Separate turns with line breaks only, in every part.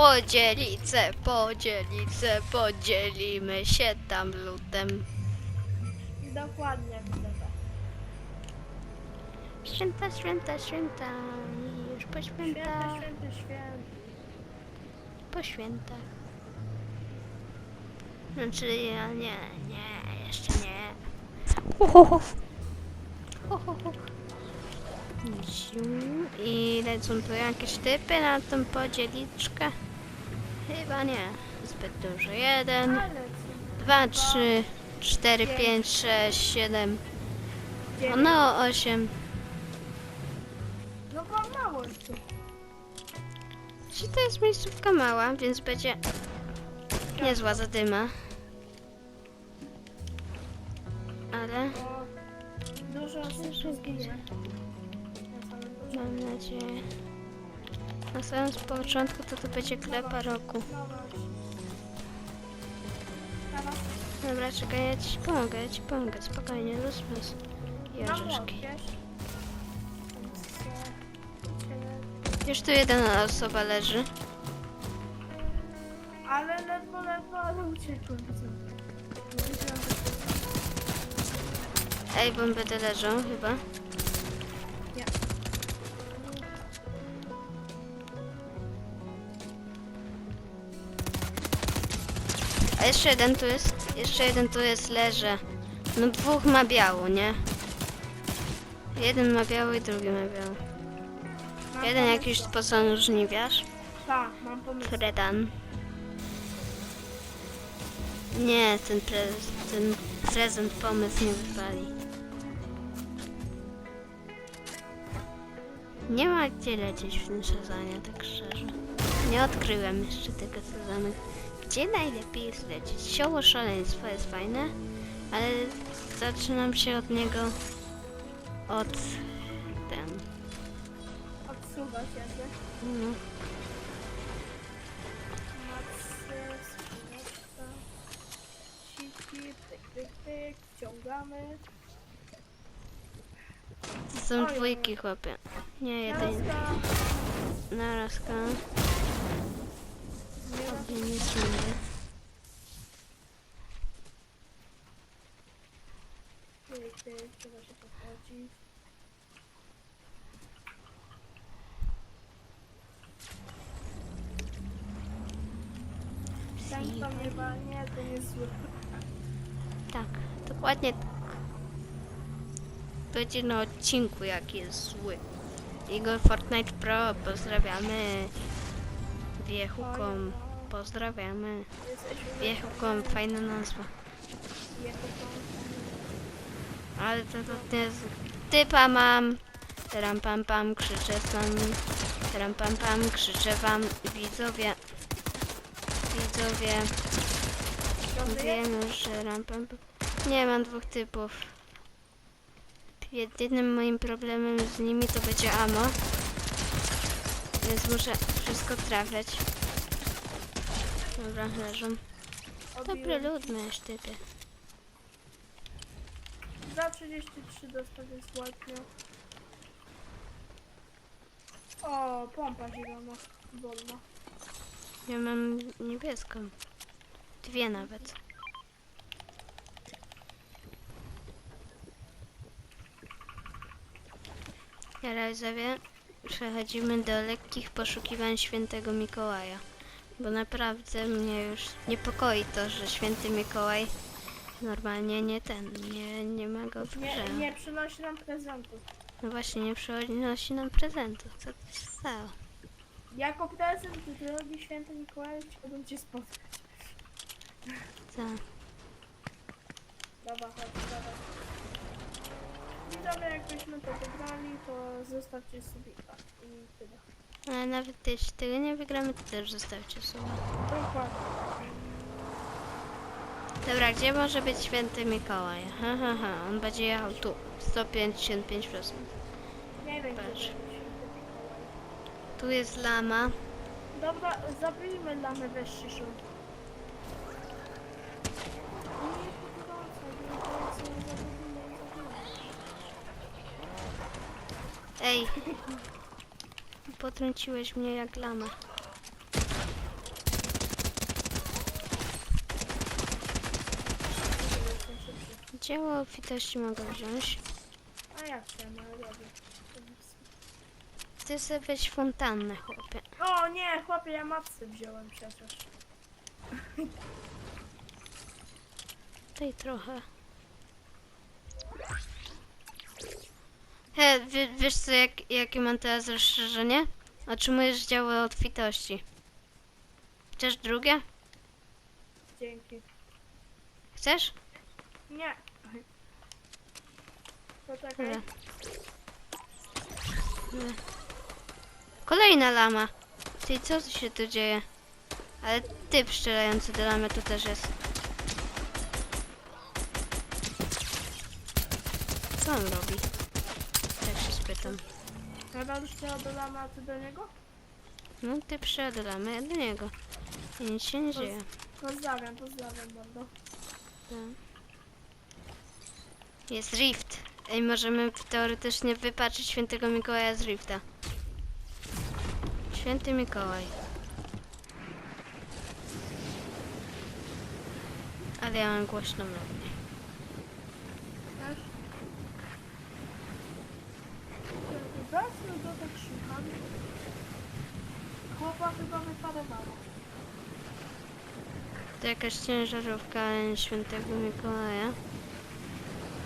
Podzielice, podzielice, podzielimy się tam lutem.
Dokładnie.
Święta, święta, święta, już po
Święty,
świętach,
święty, święty.
po świętach. Znaczy, ja nie, nie, jeszcze nie. Ho. Ziu. I lecą tu jakieś typy na tą podzieliczkę? Chyba nie. Zbyt dużo. Jeden, dwa, trzy, cztery, pięć, sześć, siedem.
dziewięć.
No, osiem.
No bo mało.
Czy to jest miejscówka mała, więc będzie niezła zadyma. Ale
dużo osób się zginie.
Mam nadzieję. Na samym początku to to będzie klepa roku. Dobra, czekaj, ja ci pomogę, ja ci pomogę, spokojnie, luz, luz. I
na młot,
orzeszki.
wiesz? Więc, e,
Już tu jedna osoba leży.
Ale ledwo, ledwo, ale uciekłem.
Ej, bomby leżą chyba. A jeszcze jeden tu jest, jeszcze jeden tu jest, leży. No dwóch ma biało, nie? Jeden ma biało i drugi ma biało.
Mam
Jeden
pomysł.
jakiś sposobny żniwiarz.
Tak, mam pomysł.
Fredan. Nie, ten, pre ten prezent pomysł nie wypali. Nie ma gdzie lecieć w tym sezonie, tak szczerze. Nie odkryłem jeszcze tego sezonu. Gdzie najlepiej jest lecieć? Sioło szaleństwa jest fajne, ale zaczynam się od niego od ten. No.
Siki, pyk, pyk, pyk. Wciągamy.
To są dwójki chłopie. Nie, jeden.
Jarazka.
Narazka.
Nie
sądzę. Tak, dokładnie tak. Będzie na odcinku, jaki jest zły. Igor Fortnite Pro, pozdrawiamy. Wiechukom, pozdrawiamy. Wiechukom, fajna nazwa. Ale to, to nie jest... Typa mam. Teram pam pam, krzyczę wam. Teram pam pam, krzyczę wam. Widzowie. Widzowie. Wiem już, że ram pam pam. Nie mam dwóch typów. Jedynym moim problemem z nimi to będzie amo. Więc muszę wszystko trafiać. Dobra, leżą. Dobry lud miałeś typy.
Za 33 dostanie złotnia. O, pompa zielona. Wolna.
Ja mam niebieską. Dwie nawet. Teraz przechodzimy do lekkich poszukiwań świętego Mikołaja. Bo naprawdę mnie już niepokoi to, że święty Mikołaj normalnie nie ten, nie, nie ma go w grze.
Nie, nie przynosi nam prezentów.
No właśnie, nie przynosi nam prezentów. Co to się stało?
Jako prezent, drogi święty Mikołaj, chciałbym cię spotkać.
Co?
Dobra, chodź, dobra. Widzowie, jakbyśmy to wygrali, to zostawcie sobie i tyle.
Ale nawet jeśli tego nie wygramy, to też zostawcie sobie.
Dokładnie.
Dobra, gdzie może być święty Mikołaj? Ha, ha, ha. On będzie jechał tu. 155%.
Nie wiem,
Patrz. Tu jest lama.
Dobra, zabijmy lamę zabijmy, zabijmy.
Ej. Potrąciłeś mnie jak lama. Dzieło obfitości mogę wziąć.
A ja chcę, ale dobrze.
Chcę sobie być fontannę, chłopie.
O nie, chłopie, ja mapsy wziąłem przecież.
Tej trochę. He, wie, wiesz co, jak, jakie mam teraz rozszerzenie? Otrzymujesz działo obfitości. Chcesz drugie?
Dzięki.
Chcesz?
Nie. Poczekaj.
Dobra. Dobra. Kolejna lama. Ty, co tu się tu dzieje? Ale typ strzelający do lamy tu też jest. Co on robi? Tak się spytam.
Nadal chciała do lama, a ty do niego?
No typ strzela do niego. I nic się nie dzieje.
Pozdrawiam, pozdrawiam bardzo.
Jest rift. Ej, możemy teoretycznie wypaczyć świętego Mikołaja z rifta. Święty Mikołaj. Ale ja mam głośną melodię.
Też? Zacznę do tak szukam. Chłopa chyba wyparowało.
To jakaś ciężarówka, świętego Mikołaja.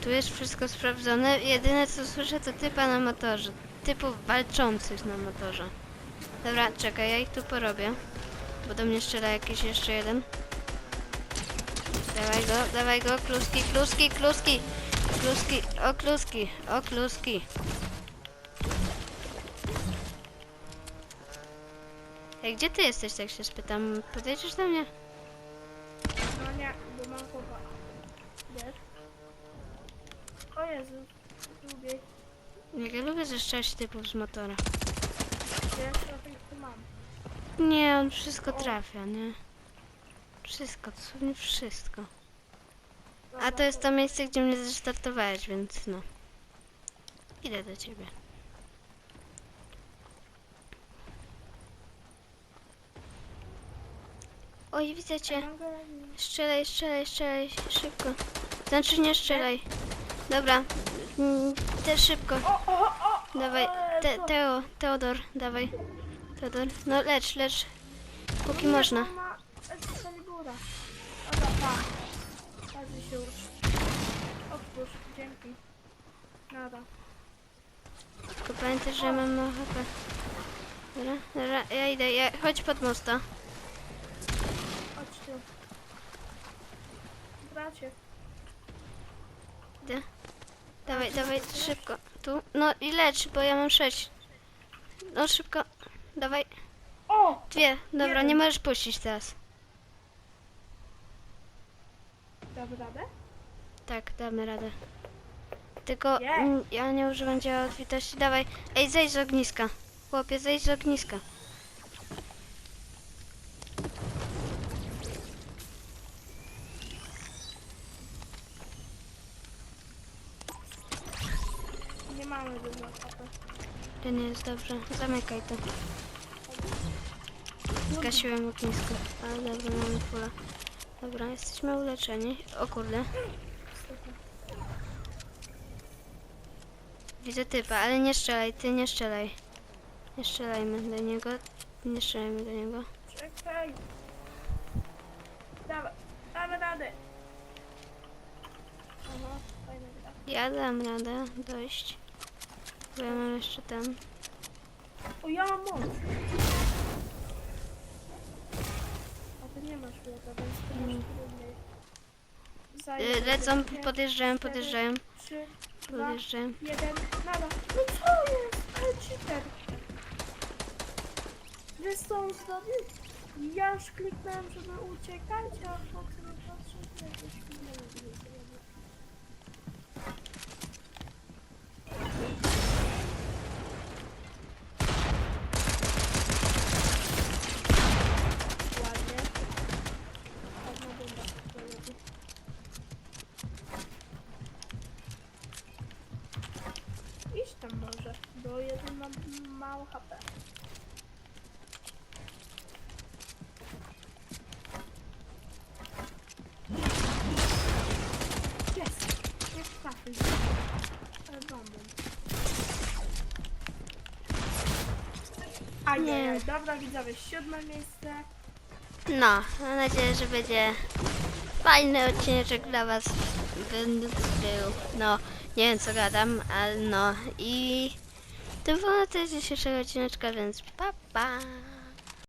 Tu jest wszystko sprawdzone. Jedyne co słyszę to typa na motorze. Typów walczących na motorze. Dobra, czekaj, ja ich tu porobię. Bo do mnie strzela jakiś jeszcze jeden. Dawaj go, dawaj go, kluski, kluski, kluski. Kluski, o kluski, o kluski. Ej, gdzie ty jesteś, tak się spytam? Podejdziesz do mnie?
No nie, bo mam chłopa. Wiesz? O Jezu. Lubię.
Jak ja lubię zeszczać typów z motora.
Ja tu mam.
Nie, on wszystko trafia, nie? Wszystko, dosłownie wszystko. A to jest to miejsce, gdzie mnie zestartowałeś, więc no. Idę do ciebie. Oj, widzę cię. Strzelaj, strzelaj, strzelaj, szybko. Znaczy nie strzelaj. Dobra, mm, też szybko. Dawaj, te, Teo, Teodor, dawaj. Teodor, no lecz, lecz. Póki można.
Otwórz, dzięki. Nada.
Tylko pamiętaj, że mam mało HP. Dobra, dobra, ja idę, ja, chodź pod mosta.
Chodź tu. Bracie.
Idę. Dawaj, dawaj, szybko. Tu, no i lecz, bo ja mam sześć. No szybko, dawaj.
O!
Dwie, dobra,
Jeden.
nie możesz puścić teraz.
Damy radę?
Tak, damy radę. Tylko
Nie.
mm, ja nie używam działa obfitości. Dawaj, ej, zejdź z ogniska. Chłopie, zejdź z ogniska.
Nie mamy dużo HP.
To nie jest dobrze. Zamykaj to. Zgasiłem ognisko. Ale dobra, mamy fulę. Dobra, jesteśmy uleczeni. O kurde. Widzę typa, ale nie strzelaj, ty nie strzelaj. Nie strzelajmy do niego. Nie strzelajmy do niego.
Czekaj. Dawaj. Damy radę. Aha, fajna gra.
Ja dam radę dojść. Bo ja mam jeszcze tam.
O, ja mam moc. A ty nie masz lata, więc ty masz trudniej.
Y,
Zajmę
Lecą,
pięć,
podjeżdżają,
Trzy, dwa,
podjeżdżają.
jeden, nada. No co jest? Ale cheater. Wiesz co on zrobił? Ja już kliknąłem, żeby uciekać, a potem patrzę, że jakieś filmy bo jeden ma mało HP. Jest! Ale bombą. A nie,
Nie.
dobra widzowie, siódme miejsce.
No, mam nadzieję, że będzie fajny odcineczek dla Was. Będę był. No, nie wiem co gadam, ale no i to było na tyle dzisiejszego odcineczka, więc pa pa!